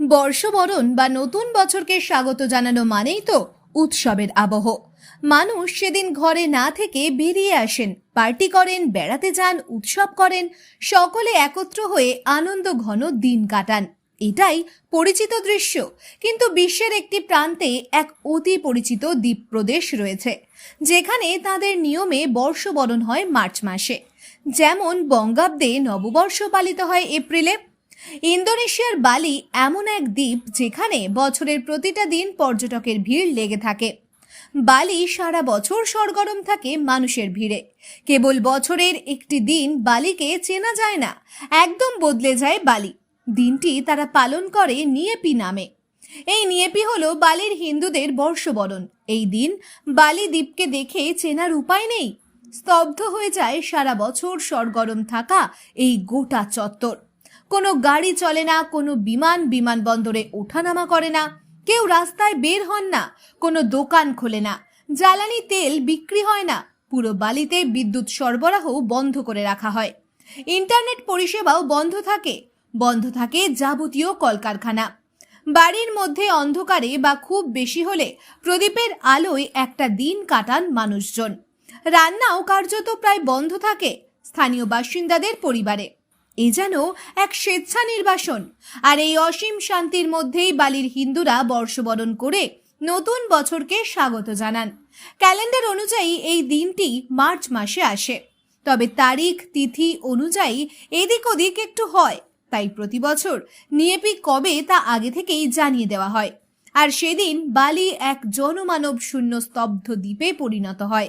বর্ষবরণ বা নতুন বছরকে স্বাগত জানানো মানেই তো উৎসবের আবহ। মানুষ সেদিন ঘরে না থেকে বেরিয়ে আসেন, পার্টি করেন, বেড়াতে যান, উৎসব করেন, সকলে একত্র হয়ে আনন্দ ঘন দিন কাটান। এটাই পরিচিত দৃশ্য। কিন্তু বিশ্বের একটি প্রান্তে এক অতি পরিচিত দ্বীপ প্রদেশ রয়েছে, যেখানে তাদের নিয়মে বর্ষবরণ হয় মার্চ মাসে। যেমন বঙ্গাব্দে নববর্ষ পালিত হয় এপ্রিলে ইন্দোনেশিয়ার বালি এমন এক দ্বীপ যেখানে বছরের প্রতিটা দিন পর্যটকের ভিড় লেগে থাকে। বালি সারা বছর সরগরম থাকে মানুষের ভিড়ে। কেবল বছরের একটি দিন বালিকে চেনা যায় না, একদম বদলে যায় বালি। দিনটি তারা পালন করে নিয়েপি নামে। এই নিয়েপি হলো বালির হিন্দুদের বর্ষবরণ। এই দিন বালি দ্বীপকে দেখে চেনার উপায় নেই। স্তব্ধ হয়ে যায় সারা বছর সরগরম থাকা এই গোটা চত্বর। কোনো গাড়ি চলে না, কোনো বিমান বিমানবন্দরে ওঠানামা করে না, কেউ রাস্তায় বের হন না, কোনো দোকান খোলে না, জ্বালানি তেল বিক্রি হয় না, পুরো বালিতে বিদ্যুৎ সরবরাহ বন্ধ করে রাখা হয়। ইন্টারনেট পরিষেবাও বন্ধ থাকে বন্ধ থাকে যাবতীয় কলকারখানা। বাড়ির মধ্যে অন্ধকারে বা খুব বেশি হলে প্রদীপের আলোয় একটা দিন কাটান মানুষজন। রান্নাও কার্যত প্রায় বন্ধ থাকে, স্থানীয় বাসিন্দাদের পরিবারে। এ যেন এক স্বেচ্ছা নির্বাসন আর এই অসীম শান্তির মধ্যেই বালির হিন্দুরা বর্ষবরণ করে নতুন বছরকে স্বাগত জানান। ক্যালেন্ডার অনুযায়ী এই দিনটি মার্চ মাসে আসে। তবে তারিখ, তিথি অনুযায়ী এদিক ওদিক একটু হয়। তাই প্রতি বছর নিয়েপি কবে তা আগে থেকেই জানিয়ে দেওয়া হয়। আর সেদিন বালি এক জনমানব শূন্য স্তব্ধ দ্বীপে পরিণত হয়।